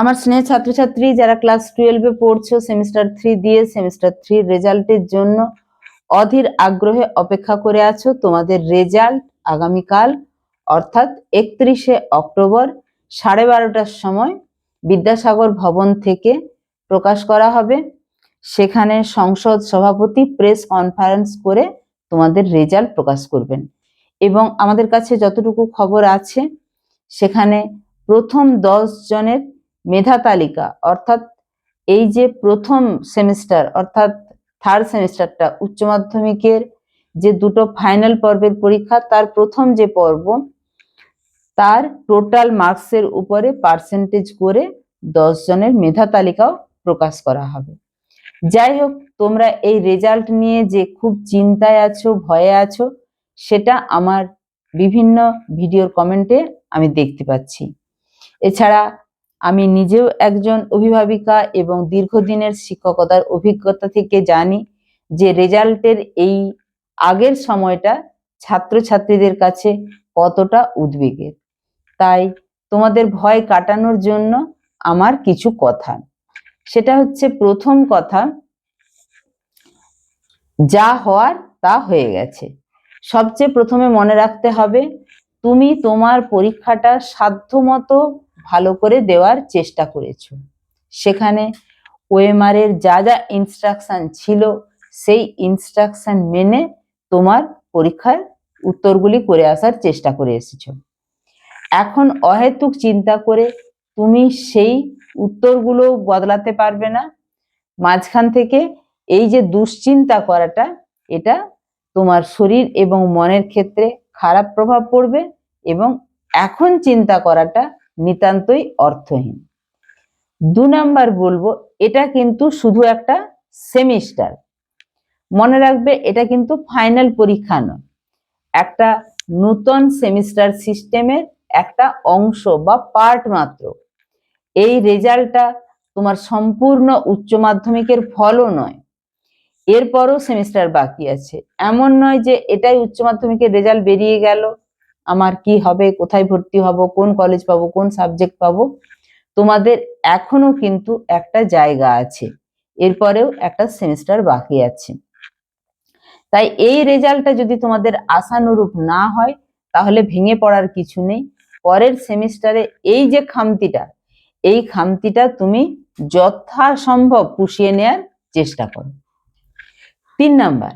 আমার স্নেহ ছাত্রছাত্রী যারা ক্লাস টুয়েলভে পড়ছো সেমিস্টার থ্রি দিয়ে সেমিস্টার থ্রি রেজাল্টের জন্য অধীর আগ্রহে অপেক্ষা করে আছো। তোমাদের রেজাল্ট আগামীকাল, অর্থাৎ একত্রিশে অক্টোবর সাড়ে বারোটার সময় বিদ্যাসাগর ভবন থেকে প্রকাশ করা হবে। সেখানে সংসদ সভাপতি প্রেস কনফারেন্স করে তোমাদের রেজাল্ট প্রকাশ করবেন। এবং আমাদের কাছে যতটুকু খবর আছে, সেখানে প্রথম দশ জনের মেধা তালিকা, অর্থাৎ এই যে প্রথম সেমিস্টার, অর্থাৎ থার্ড সেমিস্টারটা, উচ্চ মাধ্যমিকের যে দুটো ফাইনাল পর্বের পরীক্ষা, তার প্রথম যে পর্ব, তার টোটাল মার্কসের উপরে পার্সেন্টেজ করে দশ জনের মেধা তালিকাও প্রকাশ করা হবে। যাই হোক, তোমরা এই রেজাল্ট নিয়ে যে খুব চিন্তায় আছো, ভয়ে আছো, সেটা আমার বিভিন্ন ভিডিওর কমেন্টে আমি দেখতে পাচ্ছি। এছাড়া আমি নিজেও একজন অভিভাবিকা এবং দীর্ঘদিনের শিক্ষকতার অভিজ্ঞতা থেকে জানি যে রেজাল্টের এই আগের সময়টা ছাত্রছাত্রীদের কাছে কতটা উদ্বেগের। তাই তোমাদের ভয় কাটানোর জন্য আমার কিছু কথা। সেটা হচ্ছে প্রথম কথা, যা হওয়ার তা হয়ে গেছে। সবচেয়ে প্রথমে মনে রাখতে হবে তুমি তোমার পরীক্ষাটা সাধ্যমতো ভালো করে দেওয়ার চেষ্টা করেছ। সেখানে ওয়েমারের যা যা ইনস্ট্রাকশন ছিল, সেই ইনস্ট্রাকশন মেনে তোমার পরীক্ষার উত্তরগুলি করে আসার চেষ্টা করে এসেছ। এখন অহেতুক চিন্তা করে তুমি সেই উত্তরগুলো বদলাতে পারবে না। মাঝখান থেকে এই যে দুশ্চিন্তা করাটা, এটা তোমার শরীর এবং মনের ক্ষেত্রে খারাপ প্রভাব পড়বে এবং এখন চিন্তা করাটা নিতান্তই অর্থহীন। দু নাম্বার বলব, এটা কিন্তু শুধু একটা সেমিস্টার। মনে রাখবে, এটা কিন্তু ফাইনাল পরীক্ষা নয়। একটা নূতন সেমিস্টার সিস্টেমের একটা অংশ বা পার্ট মাত্র। এই রেজাল্টটা তোমার সম্পূর্ণ উচ্চ মাধ্যমিকের ফলও নয়। এরপরও সেমিস্টার বাকি আছে। এমন নয় যে এটাই উচ্চ মাধ্যমিকের রেজাল্ট বেরিয়ে গেল, আমার কি হবে, কোথায় ভর্তি হব, কোন কলেজ পাবো, কোন সাবজেক্ট পাবো। তোমাদের এখনও কিন্তু একটা জায়গা আছে, এরপরেও একটা সেমিস্টার বাকি আছে। তাই এই রেজাল্টটা যদি তোমাদের আশানুরূপ না হয়, তাহলে ভেঙে পড়ার কিছু নেই। পরের সেমিস্টারে এই যে খামতিটা, এই খামতিটা তুমি যথাসম্ভব পুষিয়ে নেয়ার চেষ্টা করো। তিন নাম্বার,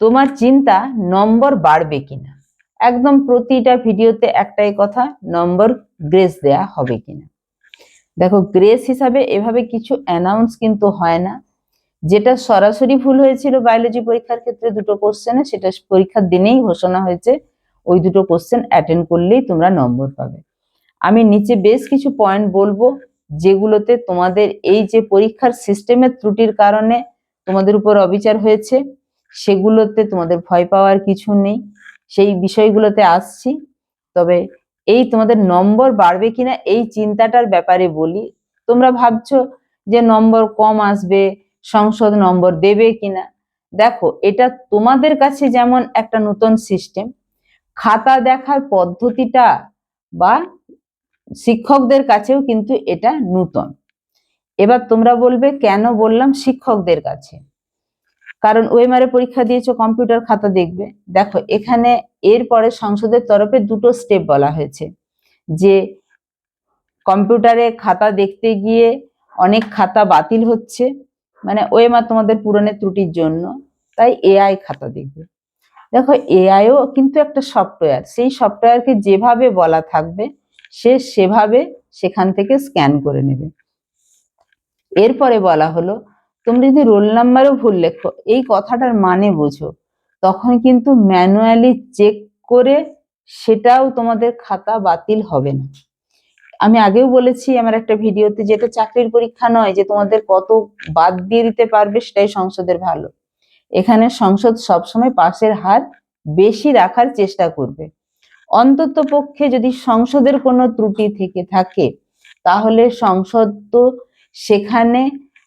তোমার চিন্তা নম্বর বাড়বে কিনা? একদম প্রতিটা ভিডিওতে একটাই কথা, নম্বর গ্রেস দেয়া হবে কিনা? দেখো, গ্রেস হিসাবে এভাবে কিছু অ্যানাউন্স কিন্তু হয় না। যেটা সরাসরি ভুল হয়েছিল বায়োলজি পরীক্ষার ক্ষেত্রে দুটো কোশ্চেনে সেটা পরীক্ষার দিনেই ঘোষণা হয়েছে। ওই দুটো কোশ্চেন অ্যাটেন্ড করলেই তোমরা নম্বর পাবে। আমি নিচে বেশ কিছু পয়েন্ট বলব, যেগুলোতে তোমাদের এই যে পরীক্ষার সিস্টেমের ত্রুটির কারণে তোমাদের উপর অবিচার হয়েছে, সেগুলোতে তোমাদের ভয় পাওয়ার কিছু নেই। সেই বিষয়গুলোতে আসছি, তবে এই তোমাদের নম্বর বাড়বে কিনা এই চিন্তাটার ব্যাপারে বলি। তোমরা ভাবছ যে নম্বর কম আসবে, সংসদ নম্বর দেবে কিনা? দেখো, এটা তোমাদের কাছে যেমন একটা নতুন সিস্টেম, খাতা দেখার পদ্ধতিটা বা শিক্ষকদের কাছেও কিন্তু এটা নূতন। এবার তোমরা বলবে, কেন বললাম শিক্ষকদের কাছে? কারণ ওএমআর পরীক্ষা দিয়েছ, কম্পিউটার খাতা দেখবে। দেখো, এখানে এরপরে সংসদের তরফে দুটো স্টেপ বলা হয়েছে। যে কম্পিউটারে খাতা দেখতে গিয়ে অনেক খাতা বাতিল হচ্ছে মানে ওএমআর তোমাদের পূরণের ত্রুটির জন্য, তাই এআই খাতা দেখবে। দেখো, এআইও কিন্তু একটা সফটওয়্যার সেই সফটওয়্যারকে যেভাবে বলা থাকবে, সে সেভাবে সেখান থেকে স্ক্যান করে নেবে। এরপরে বলা হলো তুমি যদি রোল নাম্বারও ভুল লেখো, এই কথাটার মানে বোঝো। তখন কিন্তু ম্যানুয়ালি চেক করে সেটাও তোমাদের খাতা বাতিল হবে না। আমি আগেও বলেছি আমার একটা ভিডিওতে যেটা চাকরির পরীক্ষা নয়, যে তোমাদের কত বাদ দিয়ে দিতে পারবে সেটাই সংসদের ভালো। এখানে সংসদ সবসময় পাশের হার বেশি রাখার চেষ্টা করবে। অন্তত পক্ষে যদি সংসদের কোনো ত্রুটি থেকে থাকে, তাহলে সংসদ তো সেখানে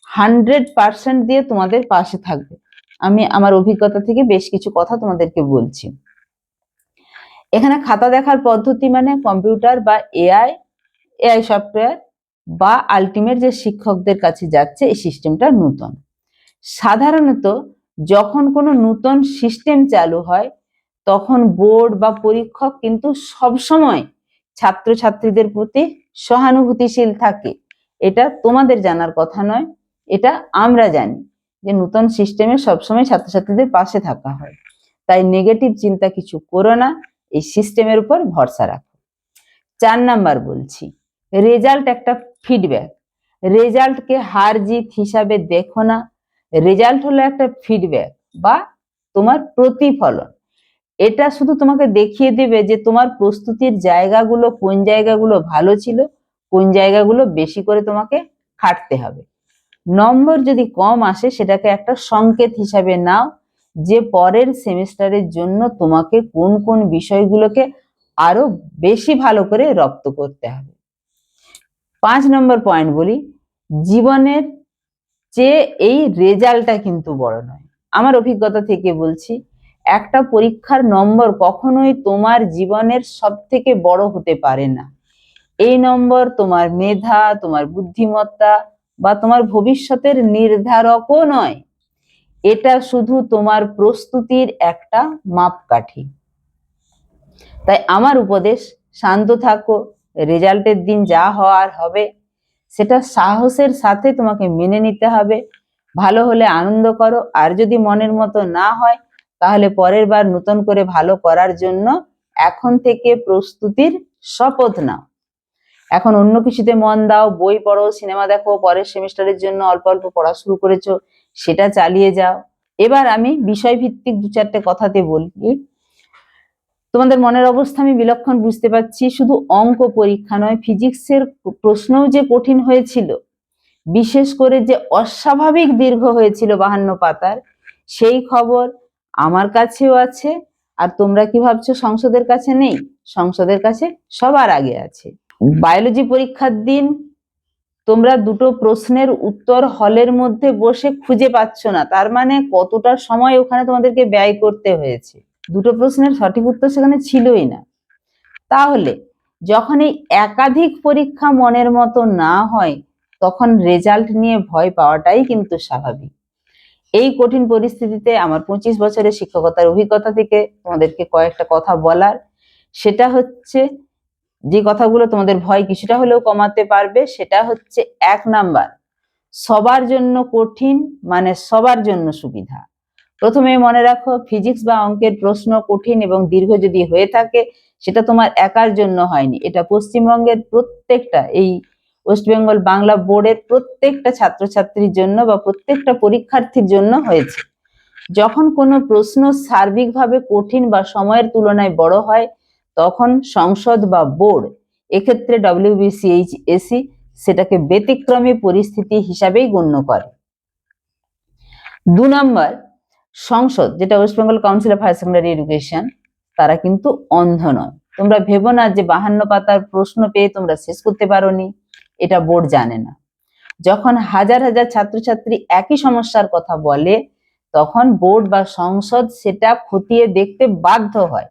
হান্ড্রেড পার্সেন্ট দিয়ে তোমাদের পাশে থাকবে। আমি আমার অভিজ্ঞতা থেকে বেশ কিছু কথা তোমাদেরকে বলছি। এখানে খাতা দেখার পদ্ধতি মানে কম্পিউটার বা এআই এআই সফটওয়্যার বা আলটিমেট যে শিক্ষকদের কাছে যাচ্ছে, এই সিস্টেমটা নূতন। সাধারণত যখন কোনো নূতন সিস্টেম চালু হয়, তখন বোর্ড বা পরীক্ষক কিন্তু সবসময় ছাত্রছাত্রীদের প্রতি সহানুভূতিশীল থাকে। এটা তোমাদের জানার কথা নয়, এটা আমরা জানি যে নূতন সিস্টেমে সবসময় ছাত্রছাত্রীদের পাশে থাকা হয়। তাই নেগেটিভ চিন্তা কিছু করো না, এই সিস্টেমের উপর ভরসা রাখো। চার নাম্বার বলছি রেজাল্ট একটা ফিডব্যাক রেজাল্টকে হার জিত হিসাবে দেখো না রেজাল্ট হলো একটা ফিডব্যাক বা তোমার প্রতিফলন। এটা শুধু তোমাকে দেখিয়ে দেবে যে তোমার প্রস্তুতির জায়গাগুলো কোন জায়গাগুলো ভালো ছিল কোন জায়গাগুলো বেশি করে তোমাকে খাটতে হবে। নম্বর যদি কম আসে, সেটাকে একটা সংকেত হিসাবে নাও যে পরের সেমিস্টারের জন্য তোমাকে কোন কোন বিষয়গুলোকে আরও বেশি ভালো করে রপ্ত করতে হবে। পাঁচ নম্বর পয়েন্ট বলি, জীবনের চেয়ে এই রেজাল্টটা কিন্তু বড় নয়। আমার অভিজ্ঞতা থেকে বলছি, একটা পরীক্ষার নম্বর কখনোই তোমার জীবনের সব থেকে বড় হতে পারে না। এই নম্বর তোমার মেধা, তোমার বুদ্ধিমত্তা বা তোমার ভবিষ্যতের নির্ধারকও নয়। এটা শুধু তোমার প্রস্তুতির একটা মাপকাঠি। তাই আমার উপদেশ, শান্ত থাকো, রেজাল্টের দিন যা হওয়ার হবে, সেটা সাহসের সাথে তোমাকে মেনে নিতে হবে। ভালো হলে আনন্দ করো, আর যদি মনের মতো না হয়, তাহলে পরের বার নতুন করে ভালো করার জন্য এখন থেকে প্রস্তুতির শপথ নাও। এখন অন্য কিছুতে মন দাও, বই পড়ো, সিনেমা দেখো, পরের সেমিস্টারের জন্য অল্প অল্প পড়া শুরু করেছ, সেটা চালিয়ে যাও। এবার আমি বিষয়ভিত্তিক দু চারটে কথাতে বলি। তোমাদের মনের অবস্থা আমি বিলক্ষণ বুঝতে পারছি, শুধু অঙ্ক পরীক্ষা নয়, ফিজিক্সের প্রশ্নও যে কঠিন হয়েছিল, বিশেষ করে যে অস্বাভাবিক দীর্ঘ হয়েছিল বাহান্ন পাতার, সেই খবর আমার কাছেও আছে, আর তোমরা কি ভাবছ সংসদের কাছে নেই? সংসদের কাছে সবার আগে আছে। বায়োলজি পরীক্ষার দিন তোমরা দুটো প্রশ্নের উত্তর হলের মধ্যে বসে খুঁজে পাচ্ছ না। তার মানে কতটা সময় ওখানে তোমাদেরকে ব্যয় করতে হয়েছে? দুটো প্রশ্নের সঠিক উত্তর সেখানে ছিলই না। তাহলে যখন এই একাধিক পরীক্ষা মনের মতো না হয়, তখন রেজাল্ট নিয়ে ভয় পাওয়াটাই কিন্তু স্বাভাবিক। এই কঠিন পরিস্থিতিতে আমার পঁচিশ বছরের শিক্ষকতার অভিজ্ঞতা থেকে তোমাদেরকে কয়েকটা কথা বলার। সেটা হচ্ছে যে কথাগুলো তোমাদের ভয় কিছুটা হলেও কমাতে পারবে, সেটা হচ্ছে এক নাম্বার, সবার জন্য কঠিন মানে সবার জন্য সুবিধা। প্রথমে মনে রাখো ফিজিক্স বা অঙ্কের প্রশ্ন কঠিন এবং দীর্ঘ যদি হয়ে থাকে, সেটা তোমার একার জন্য হয়নি। এটা পশ্চিমবঙ্গের প্রত্যেকটা, এই ওয়েস্ট বেঙ্গল বাংলা বোর্ডের প্রত্যেকটা ছাত্রছাত্রীর জন্য বা প্রত্যেকটা পরীক্ষার্থীর জন্য হয়েছে। যখন কোনো প্রশ্ন সার্বিকভাবে কঠিন বা সময়ের তুলনায় বড় হয় তখন সংসদ বা বোর্ড এক্ষেত্রে ডব্লিউবিসিএইচ এসি সেটাকে ব্যতিক্রমী পরিস্থিতি হিসাবেই গণ্য করে। দু নম্বর, সংসদ, যেটা West Bengal Council of Higher Secondary Education তারা কিন্তু অন্ধ নয়। তোমরা ভেবো না যে বাহান্ন পাতার প্রশ্ন পেয়ে তোমরা শেষ করতে পারোনি, এটা বোর্ড জানে না। যখন হাজার হাজার ছাত্রছাত্রী একই সমস্যার কথা বলে, তখন বোর্ড বা সংসদ সেটা খতিয়ে দেখতে বাধ্য হয়।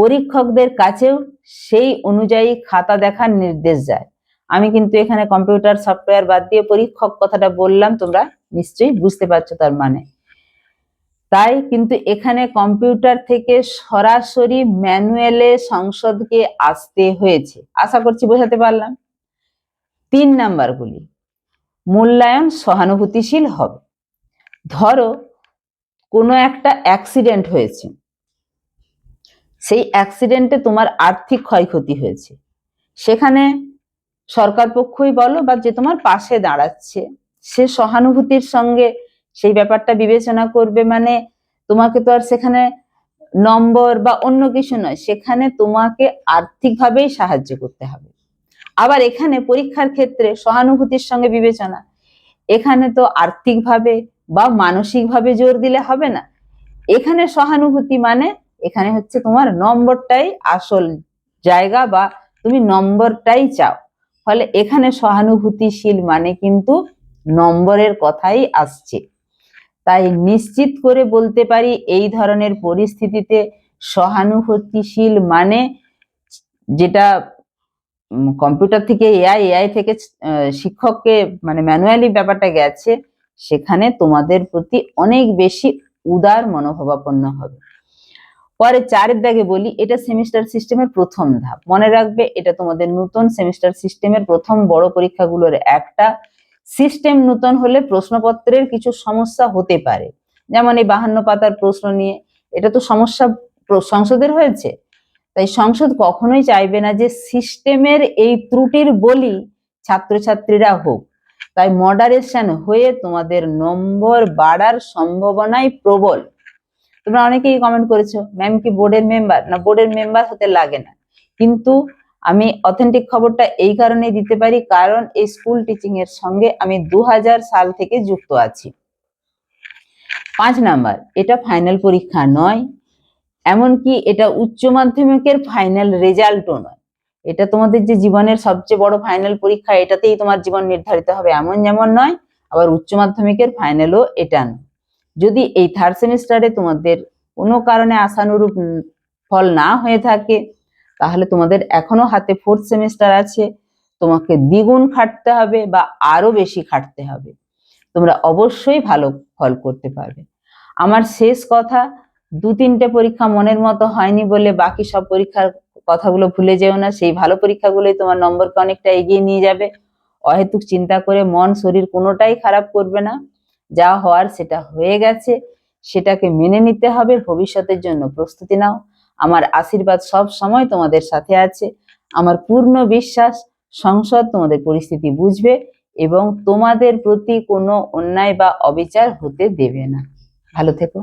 পরীক্ষকদের কাছেও সেই অনুযায়ী খাতা দেখার নির্দেশ যায়। আমি কিন্তু এখানে কম্পিউটার সফটওয়্যার বাদ দিয়ে পরীক্ষক কথাটা বললাম, তোমরা নিশ্চয়ই বুঝতে পারছ তার মানে। তাই কিন্তু এখানে কম্পিউটার থেকে সরাসরি ম্যানুয়ালে সংসদকে আসতে হয়েছে। আশা করছি বোঝাতে পারলাম। তিন নাম্বারগুলি। মূল্যায়ন সহানুভূতিশীল হবে। ধরো কোনো একটা অ্যাক্সিডেন্ট হয়েছে। সেই অ্যাক্সিডেন্টে তোমার আর্থিক ক্ষয়ক্ষতি হয়েছে। সেখানে সরকার পক্ষই বলো বা যে তোমার পাশে দাঁড়াচ্ছে, সে সহানুভূতির সঙ্গে সেই ব্যাপারটা বিবেচনা করবে মানে তোমাকে তো আর সেখানে নম্বর বা অন্য কিছু নয়, সেখানে তোমাকে আর্থিকভাবেই সাহায্য করতে হবে। আবার এখানে পরীক্ষার ক্ষেত্রে সহানুভূতির সঙ্গে বিবেচনা, এখানে তো আর্থিকভাবে বা মানসিকভাবে জোর দিলে হবে না। এখানে সহানুভূতি মানে এখানে হচ্ছে তোমার নম্বরটাই আসল জায়গা বা তুমি নম্বরটাই চাও। ফলে এখানে সহানুভূতিশীল মানে কিন্তু নম্বরের কথাই আসছে। তাই নিশ্চিত করে বলতে পারি এই ধরনের পরিস্থিতিতে সহানুভূতিশীল মানে যেটা কম্পিউটার থেকে এআই এআই থেকে শিক্ষককে মানে ম্যানুয়ালি ব্যাপারটা গেছে, সেখানে তোমাদের প্রতি অনেক বেশি উদার মনোভাবাপন্ন হবে। পরে চারের দাগে বলি, এটা সেমিস্টার সিস্টেমের প্রথম ধাপ। মনে রাখবে, এটা তোমাদের নতুন সেমিস্টার সিস্টেমের প্রথম বড় পরীক্ষাগুলোর একটা সিস্টেম নতুন হলে প্রশ্নপত্রের কিছু সমস্যা হতে পারে। যেমন এই বাহান্ন পাতার প্রশ্ন নিয়ে, এটা তো সমস্যা সংসদের হয়েছে। তাই সংসদ কখনোই চাইবে না যে সিস্টেমের এই ত্রুটির বলি ছাত্রছাত্রীরা হোক। তাই মডারেশন হয়ে তোমাদের নম্বর বাড়ার সম্ভাবনাই প্রবল। তোমরা অনেকেই কমেন্ট করেছ ম্যাম কি বোর্ডের মেম্বার না বোর্ডের মেম্বার হতে লাগে না। কিন্তু আমি অথেন্টিক খবরটা এই কারণেই দিতে পারি, কারণ এই স্কুল টিচিং এর সঙ্গে আমি দু হাজার সাল থেকে যুক্ত আছি। পাঁচ নাম্বার, এটা ফাইনাল পরীক্ষা নয়, এমনকি এটা উচ্চ মাধ্যমিকের ফাইনাল রেজাল্টও নয়। এটা তোমাদের যে জীবনের সবচেয়ে বড় ফাইনাল পরীক্ষা, এটাতেই তোমার জীবন নির্ধারিত হবে, এমন যেমন নয়, আবার উচ্চ মাধ্যমিকের ফাইনালও এটা নয়। যদি এই থার্ড সেমিস্টারে তোমাদের কোনো কারণে আশানুরূপ ফল না হয়ে থাকে, তাহলে তোমাদের এখনও হাতে ফোর্থ সেমিস্টার আছে, তোমাকে দ্বিগুণ খাটতে হবে বা আরও বেশি খাটতে হবে। তোমরা অবশ্যই ভালো ফল করতে পারবে। আমার শেষ কথা, দু তিনটে পরীক্ষা মনের মতো হয়নি বলে বাকি সব পরীক্ষার কথাগুলো ভুলে যেও না, সেই ভালো পরীক্ষাগুলোই তোমার নম্বরকে অনেকটা এগিয়ে নিয়ে যাবে। অহেতুক চিন্তা করে মন, শরীর কোনোটাই খারাপ করবে না। যা হওয়ার সেটা হয়ে গেছে, সেটাকে মেনে নিতে হবে, ভবিষ্যতের জন্য প্রস্তুতি নাও। আমার আশীর্বাদ সব সময় তোমাদের সাথে আছে। আমার পূর্ণ বিশ্বাস, সংসদ তোমাদের পরিস্থিতি বুঝবে এবং তোমাদের প্রতি কোনো অন্যায় বা অবিচার হতে দেবে না। ভালো থেকো।